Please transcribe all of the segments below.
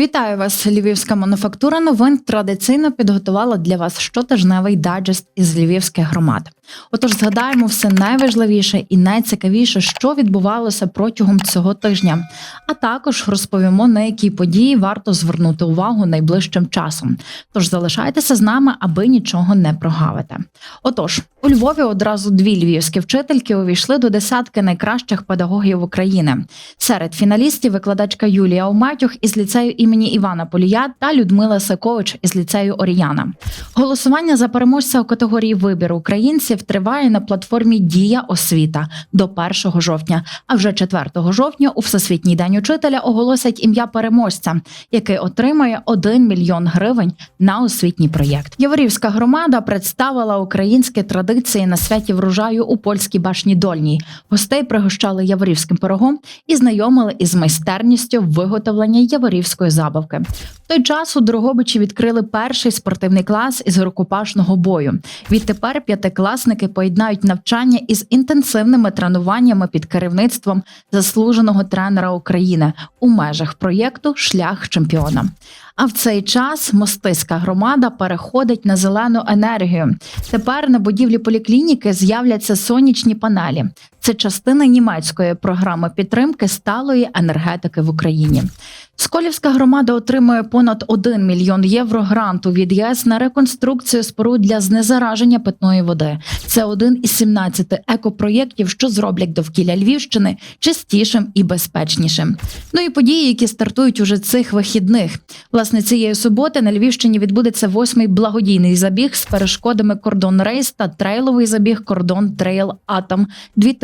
Вітаю вас, Львівська мануфактура новин традиційно підготувала для вас щотижневий дайджест із львівських громад. Отож, згадаємо все найважливіше і найцікавіше, що відбувалося протягом цього тижня. А також розповімо, на які події варто звернути увагу найближчим часом. Тож залишайтеся з нами, аби нічого не прогавити. Отож, у Львові одразу дві львівські вчительки увійшли до десятки найкращих педагогів України. Серед фіналістів викладачка Юлія Оматюх із ліцею імені Івана Полія та Людмила Сакович із ліцею Оріяна. Голосування за переможця у категорії вибір українців триває на платформі Дія освіта до 1 жовтня. А вже 4 жовтня у Всесвітній день учителя оголосять ім'я переможця, який отримає 1 мільйон гривень на освітній проєкт. Яворівська громада представила українські традиції на святі врожаю у польській башні Дольній. Гостей пригощали яворівським пирогом і знайомили із майстерністю виготовлення яворівської забавки. В той час у Дрогобичі відкрили перший спортивний клас із рукопашного бою. Відтепер п'ятикласники поєднають навчання із інтенсивними тренуваннями під керівництвом заслуженого тренера України у межах проєкту Шлях чемпіона. А в цей час мостиська громада переходить на зелену енергію. Тепер на будівлі поліклініки з'являться сонячні панелі. Це частина німецької програми підтримки сталої енергетики в Україні. Сколівська громада отримує понад 1 мільйон євро гранту від ЄС на реконструкцію споруд для знезараження питної води. Це один із 17 екопроєктів, що зроблять довкілля Львівщини чистішим і безпечнішим. Ну і події, які стартують уже цих вихідних. Власне, цієї суботи на Львівщині відбудеться восьмий благодійний забіг з перешкодами кордон рейс та трейловий забіг кордон трейл Атом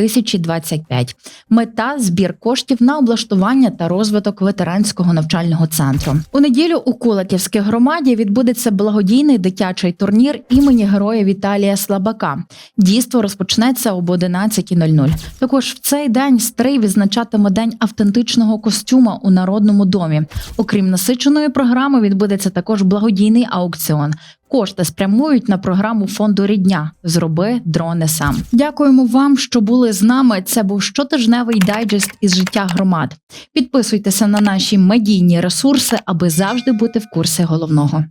2025. Мета збір коштів на облаштування та розвиток ветеранського навчального центру. У неділю у Кулаківській громаді відбудеться благодійний дитячий турнір імені героя Віталія Слабака. Дійство розпочнеться об 11.00. Також в цей день стрий відзначатиме день автентичного костюма у народному домі. Окрім насиченої програми, відбудеться також благодійний аукціон. Кошти спрямують на програму фонду Рідня Зроби дрони сам. Дякуємо вам, що були з нами. Це був щотижневий дайджест із життя громад. Підписуйтеся на наші медійні ресурси, аби завжди бути в курсі головного.